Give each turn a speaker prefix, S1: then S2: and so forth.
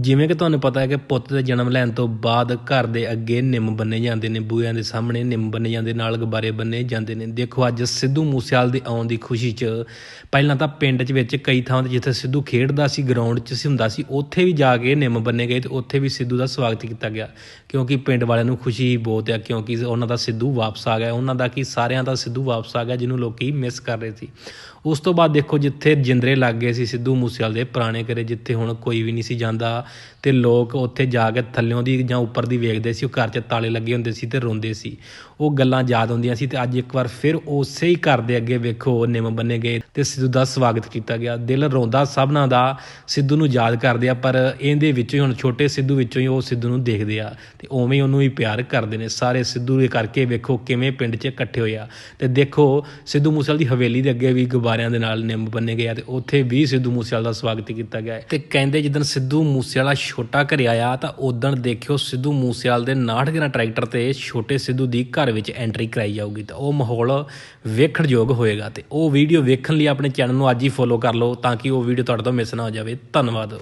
S1: ਜਿਵੇਂ ਕਿ ਤੁਹਾਨੂੰ ਪਤਾ ਹੈ ਕਿ ਪੁੱਤ ਦੇ ਜਨਮ ਲੈਣ ਤੋਂ ਬਾਅਦ ਘਰ ਦੇ ਅੱਗੇ ਨਿੰਮ ਬੰਨੇ ਜਾਂਦੇ ਨੇ, ਬੂਹਿਆਂ ਦੇ ਸਾਹਮਣੇ ਨਿੰਮ ਬੰਨੇ ਜਾਂਦੇ, ਨਾਲ ਗੁਬਾਰੇ ਬੰਨੇ ਜਾਂਦੇ ਨੇ। ਦੇਖੋ, ਅੱਜ ਸਿੱਧੂ ਮੂਸੇਵਾਲ ਦੇ ਆਉਣ ਦੀ ਖੁਸ਼ੀ 'ਚ ਪਹਿਲਾਂ ਤਾਂ ਪਿੰਡ 'ਚ ਵਿੱਚ ਕਈ ਥਾਵਾਂ ਤੇ ਜਿੱਥੇ ਸਿੱਧੂ ਖੇਡਦਾ ਸੀ ਗਰਾਊਂਡ 'ਚ ਸੀ, ਹੁੰਦਾ ਸੀ, ਉੱਥੇ ਵੀ ਜਾ ਕੇ ਨਿੰਮ ਬੰਨੇ ਗਏ ਤੇ ਉੱਥੇ ਵੀ ਸਿੱਧੂ ਦਾ ਸਵਾਗਤ ਕੀਤਾ ਗਿਆ। ਕਿਉਂਕਿ ਪਿੰਡ ਵਾਲਿਆਂ ਨੂੰ ਖੁਸ਼ੀ ਬਹੁਤ ਆ, ਕਿਉਂਕਿ ਉਹਨਾਂ ਦਾ ਸਿੱਧੂ ਵਾਪਸ ਆ ਗਿਆ, ਉਹਨਾਂ ਦਾ ਕੀ ਸਾਰਿਆਂ ਦਾ ਸਿੱਧੂ ਵਾਪਸ ਆ ਗਿਆ, ਜਿਹਨੂੰ ਲੋਕੀ ਮਿਸ ਕਰ ਰਹੇ ਸੀ। ਉਸ ਤੋਂ ਬਾਅਦ ਦੇਖੋ, ਜਿੱਥੇ ਜਿੰਦਰੇ ਲੱਗ ਗਏ ਸੀ ਸਿੱਧੂ ਮੂਸੇਵਾਲ ਦੇ ਪੁਰਾਣੇ ਘਰੇ, ਜਿੱਥੇ ਹੁਣ ਕੋਈ ਵੀ ਨਹੀਂ ਸੀ ਜਾਂਦਾ ਤੇ ਲੋਕ ਉੱਥੇ ਜਾ ਕੇ ਥੱਲਿਓਂ ਦੀ ਜਾਂ ਉੱਪਰ ਦੀ ਵੇਖਦੇ ਸੀ, ਉਹ ਘਰ 'ਚ ਤਾਲੇ ਲੱਗੇ ਹੁੰਦੇ ਸੀ ਤੇ ਰੋਂਦੇ ਸੀ। ਉਹ ਗੱਲਾਂ ਯਾਦ ਹੁੰਦੀਆਂ ਸੀ ਤੇ ਅੱਜ ਇੱਕ ਵਾਰ ਫਿਰ ਉਸੇ ਹੀ ਘਰ ਦੇ ਅੱਗੇ ਵੇਖੋ ਨਿੰਮ ਬੰਨੇ ਗਏ ਤੇ ਸਿੱਧੂ ਦਾ ਸਵਾਗਤ ਕੀਤਾ ਗਿਆ। ਦਿਲ ਰੋਂਦਾ ਸਭਨਾਂ ਦਾ, ਸਿੱਧੂ ਨੂੰ ਯਾਦ ਕਰਦੇ ਆ, ਪਰ ਇਹਦੇ ਵਿੱਚੋਂ ਹੀ ਹੁਣ ਛੋਟੇ ਸਿੱਧੂ ਵਿੱਚੋਂ ਹੀ ਉਹ ਸਿੱਧੂ ਨੂੰ ਦੇਖਦੇ ਆ ਤੇ ਉਵੇਂ ਹੀ ਉਹਨੂੰ ਹੀ ਪਿਆਰ ਕਰਦੇ ਨੇ। ਸਾਰੇ ਸਿੱਧੂ ਦੇ ਕਰਕੇ ਵੇਖੋ ਕਿਵੇਂ ਪਿੰਡ 'ਚ ਇਕੱਠੇ ਹੋਏ ਆ। ਤੇ ਦੇਖੋ ਸਿੱਧੂ ਮੂਸੇਵਾਲ ਦੀ ਹਵੇਲੀ ਦੇ ਅੱਗੇ ਵੀ ਗੁਬਾਰਿਆਂ ਦੇ ਨਾਲ ਨਿੰਮ ਬੰਨੇ ਗਏ ਆ ਤੇ ਉੱਥੇ ਵੀ ਸਿੱਧੂ ਮੂਸੇਵਾਲ ਦਾ ਸਵਾਗਤ ਕੀਤਾ ਗਿਆ ਹੈ। ਤੇ ਕਹਿੰਦੇ ਜਿੱਦਣ ਸਿੱਧੂ ਮੂਸੇ ਮੂਸੇਵਾਲਾ ਛੋਟਾ ਘਰੇ ਆਇਆ ਤਾਂ ਉਦੋਂ ਦੇਖਿਓ ਸਿੱਧੂ ਮੂਸੇਵਾਲ ਦੇ 69 ਗਿਰਾ ਟਰੈਕਟਰ ਤੇ ਛੋਟੇ ਸਿੱਧੂ ਦੀ ਘਰ ਵਿੱਚ ਐਂਟਰੀ ਕਰਾਈ ਜਾਊਗੀ ਤਾਂ ਉਹ ਮਾਹੌਲ ਵੇਖਣ ਯੋਗ ਹੋਏਗਾ ਤੇ ਉਹ ਵੀਡੀਓ ਵੇਖਣ ਲਈ ਆਪਣੇ ਚੈਨਲ ਨੂੰ ਅੱਜ ਹੀ ਫੋਲੋ ਕਰ ਲਓ ਤਾਂ ਕਿ ਉਹ ਵੀਡੀਓ ਤੁਹਾਡੇ ਤੋਂ ਮਿਸ ਨਾ ਹੋ ਜਾਵੇ। ਧੰਨਵਾਦ।